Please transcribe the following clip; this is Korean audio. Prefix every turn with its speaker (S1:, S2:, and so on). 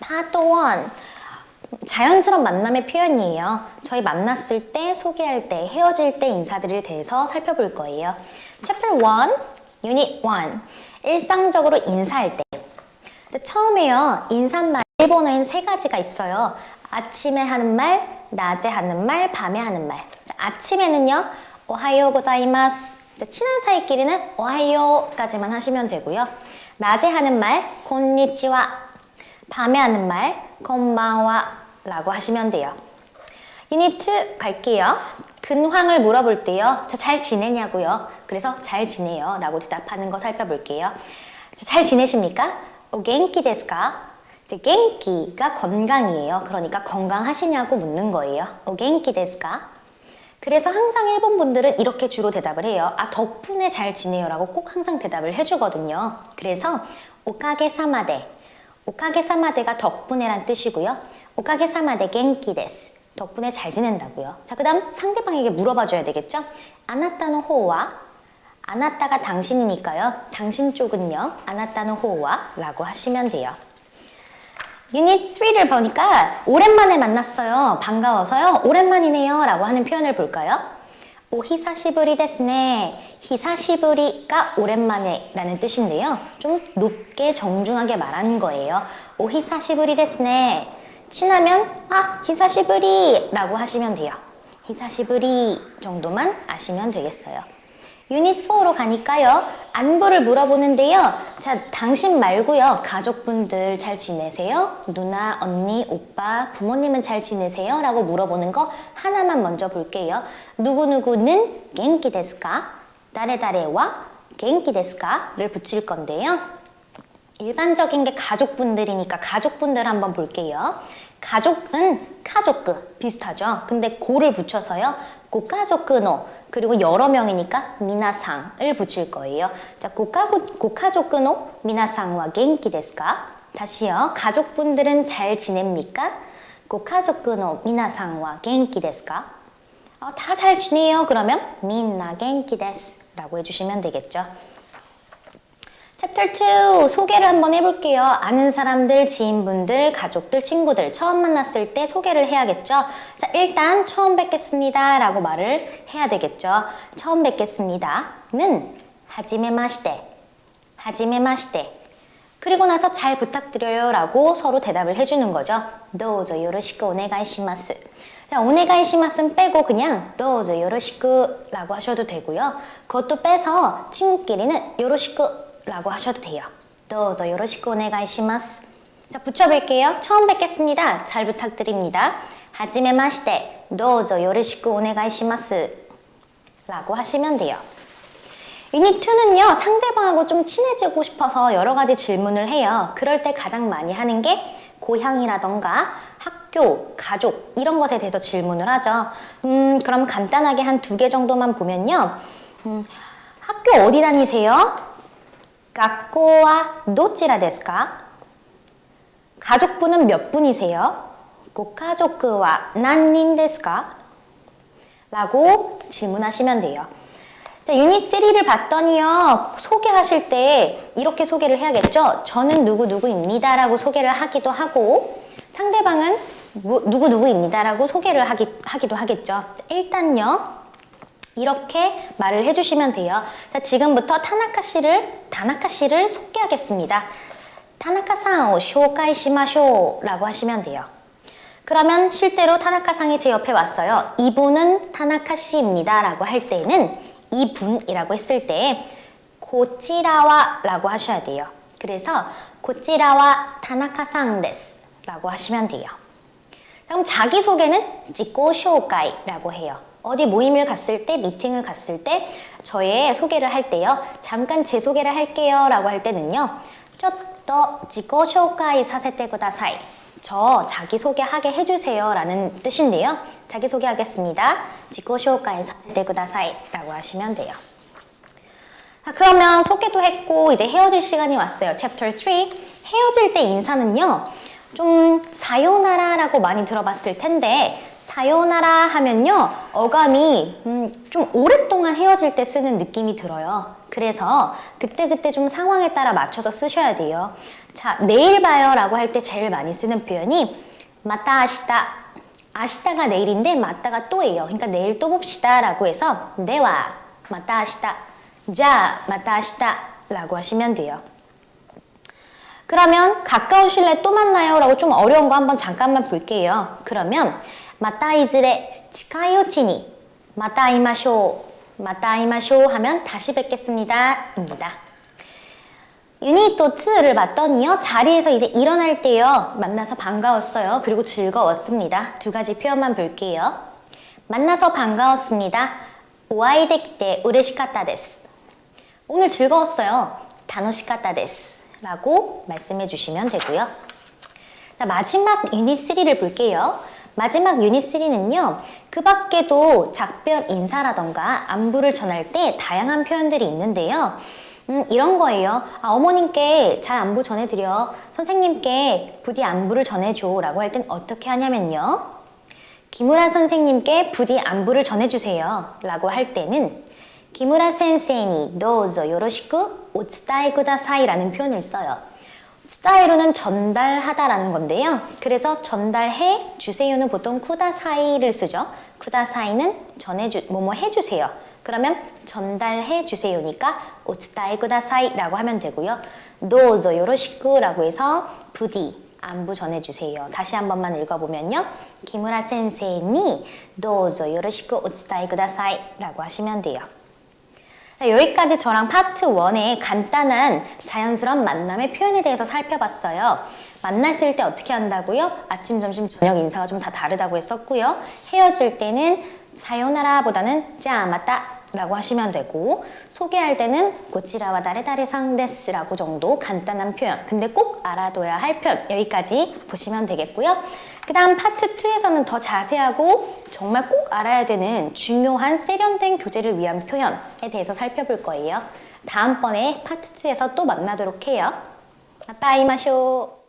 S1: 파도 1. 자연스러운 만남의 표현이에요. 저희 만났을 때, 소개할 때, 헤어질 때 인사드릴 대해서 살펴볼 거예요. Chapter 1, Unit 1. 일상적으로 인사할 때. 처음에요. 인사말 일본어엔 세 가지가 있어요. 아침에 하는 말, 낮에 하는 말, 밤에 하는 말. 아침에는요. 오하요 고자이마스. 친한 사이끼리는 오하요까지만 하시면 되고요. 낮에 하는 말, 곤니치와. 밤에 하는 말, 건방와 라고 하시면 돼요. 유니트 2 갈게요. 근황을 물어볼 때요. 자, 잘 지내냐고요. 그래서 잘 지내요. 라고 대답하는 거 살펴볼게요. 자, 잘 지내십니까? 오, 겐키 데스까? 겐키가 건강이에요. 그러니까 건강하시냐고 묻는 거예요. 오, 겐키 데스까? 그래서 항상 일본 분들은 이렇게 주로 대답을 해요. 아, 덕분에 잘 지내요라고 꼭 항상 대답을 해주거든요. 그래서 오카게 사마데. 오카게 사마데가 덕분에란 뜻이고요. 오카게 사마데 겐키 데스. 덕분에 잘 지낸다고요. 자, 그 다음 상대방에게 물어봐 줘야 되겠죠? 아나타노 호와 아나타가 당신이니까요. 당신 쪽은요. 아나타노 호와 라고 하시면 돼요. 유닛 3를 보니까 오랜만에 만났어요. 반가워서요. 오랜만이네요. 라고 하는 표현을 볼까요? 오 히사시부리 데스네. 히사시부리가 오랜만에 라는 뜻인데요. 좀 높게 정중하게 말하는 거예요. 오 히사시부리 데스네. 친하면 아 히사시부리 라고 하시면 돼요. 히사시부리 정도만 아시면 되겠어요. 유닛 4로 가니까요. 안부를 물어보는데요. 자, 당신 말고요. 가족분들 잘 지내세요? 누나, 언니, 오빠, 부모님은 잘 지내세요? 라고 물어보는 거 하나만 먼저 볼게요. 누구누구는 겐키 데스까? 다레다레와 겐키 데스까?를 붙일 건데요. 일반적인 게 가족분들이니까 가족분들 한번 볼게요. 가족은 가족그 비슷하죠. 근데 고를 붙여서요. 고가족그노 그리고 여러 명이니까 미나상을 붙일 거예요. 자, 고가 고가족그노 미나상와 겐키 데스까? 다시요. 가족분들은 잘 지냅니까? 고가족그노 미나상와 겐키 데스까? 어, 다잘 지내요. 그러면 민나 겐키 데스 라고 해주시면 되겠죠. 챕터 2 소개를 한번 해볼게요. 아는 사람들, 지인분들, 가족들, 친구들 처음 만났을 때 소개를 해야겠죠. 자, 일단 처음 뵙겠습니다 라고 말을 해야 되겠죠. 처음 뵙겠습니다 는 하지메마시테, 하지메마시테 그리고 나서 잘 부탁드려요 라고 서로 대답을 해주는 거죠. 도우조 요로시크 오네가이시마스 자, 오네가이시마스는 빼고 그냥 도우조 요로시크 라고 하셔도 되고요. 그것도 빼서 친구끼리는 요로시크 라고 하셔도 돼요. 도우조 요로시크 오네가이시마스. 자, 붙여볼게요. 처음 뵙겠습니다. 잘 부탁드립니다. 하지메마시테 도우조 요로시크 오네가이시마스. 라고 하시면 돼요. 유닛2는요, 상대방하고 좀 친해지고 싶어서 여러 가지 질문을 해요. 그럴 때 가장 많이 하는 게 고향이라던가 학교, 가족 이런 것에 대해서 질문을 하죠. 음, 그럼 간단하게 한 두 개 정도만 보면요. 음, 학교 어디 다니세요? 학교와 도찌라 데스까? 가족분은 몇 분이세요? 고가족과 난인 데스까? 라고 질문하시면 돼요. 자, 유닛 3를 봤더니요. 소개하실 때 이렇게 소개를 해야겠죠? 저는 누구누구입니다. 라고 소개를 하기도 하고 상대방은 누구누구입니다. 라고 소개를 하기, 하기도 하겠죠. 일단요. 이렇게 말을 해주시면 돼요. 자, 지금부터 타나카 씨를, 다나카 씨를 소개하겠습니다. 타나카상 쇼카이시마쇼 라고 하시면 돼요. 그러면 실제로 타나카상이 제 옆에 왔어요. 이분은 타나카 씨입니다. 라고 할 때는 이분이라고 했을 때 고치라와라고 하셔야 돼요. 그래서 고치라와 타나카상데스 라고 하시면 돼요. 그럼 자기소개는 지코쇼가이라고 해요. 어디 모임을 갔을 때, 미팅을 갔을 때 저의 소개를 할 때요. 잠깐 제 소개를 할게요 라고 할 때는요. 쪼더 지코쇼가이 사세테구다사이 저 자기소개하게 해주세요 라는 뜻인데요. 자기소개하겠습니다. 自己紹介させてください라고 하시면 돼요. 자, 그러면 소개도 했고 이제 헤어질 시간이 왔어요. 챕터 3. 헤어질 때 인사는요. 좀 사요나라라고 많이 들어봤을 텐데 사요나라 하면요, 어감이 음, 좀 오랫동안 헤어질 때 쓰는 느낌이 들어요. 그래서 그때그때 좀 상황에 따라 맞춰서 쓰셔야 돼요. 자, 내일 봐요 라고 할 때 제일 많이 쓰는 표현이 마타 아시다. 아시다가 내일인데 맞다가 또예요. 그러니까 내일 또 봅시다 라고 해서 네와 마타 아시다. 자, 마타 아시다 라고 하시면 돼요. 그러면 가까우실래 또 만나요 라고 좀 어려운 거 한번 잠깐만 볼게요. 그러면 마타 이즈레 치카이오치니 마타 이마쇼 마타 이마쇼 하면 다시 뵙겠습니다. 입니다. 유닛 2를 봤더니요 자리에서 이제 일어날 때요. 만나서 반가웠어요. 그리고 즐거웠습니다. 두 가지 표현만 볼게요. 만나서 반가웠습니다. 오아이데키테 우레시카타 데스. 오늘 즐거웠어요. 다노시카타 데스 라고 말씀해 주시면 되고요. 자, 마지막 유닛 3를 볼게요. 마지막 유닛 3는요, 그 밖에도 작별 인사라던가 안부를 전할 때 다양한 표현들이 있는데요. 음, 이런 거예요. 아, 어머님께 잘 안부 전해드려. 선생님께 부디 안부를 전해줘. 라고 할 땐 어떻게 하냐면요. 김우라 선생님께 부디 안부를 전해주세요. 라고 할 때는 기무라 센세이니 도우조 요로시쿠 오츠타이 쿠다사이 라는 표현을 써요. 스타이로는 전달하다라는 건데요. 그래서 전달해 주세요는 보통 쿠다사이를 쓰죠. 쿠다사이는 전해주 뭐뭐 해주세요. 그러면 전달해 주세요니까 오츠타이 쿠다사이라고 하면 되고요. 도우조 요로시쿠라고 해서 부디 안부 전해주세요. 다시 한 번만 읽어보면요. 기무라 센세이니 도우조 요로시쿠 오츠타이 쿠다사이라고 하시면 돼요. 네, 여기까지 저랑 파트 1의 간단한 자연스러운 만남의 표현에 대해서 살펴봤어요. 만났을 때 어떻게 한다고요? 아침, 점심, 저녁 인사가 좀 다 다르다고 했었고요. 헤어질 때는 사요나라보다는 짜 맞다 라고 하시면 되고 소개할 때는 고치라와 다레다레 상데스라고 정도 간단한 표현. 근데 꼭 알아둬야 할 표현 여기까지 보시면 되겠고요. 그 다음 파트 2에서는 더 자세하고 정말 꼭 알아야 되는 중요한 세련된 교재를 위한 표현에 대해서 살펴볼 거예요. 다음번에 파트 2에서 또 만나도록 해요. 아따이마쇼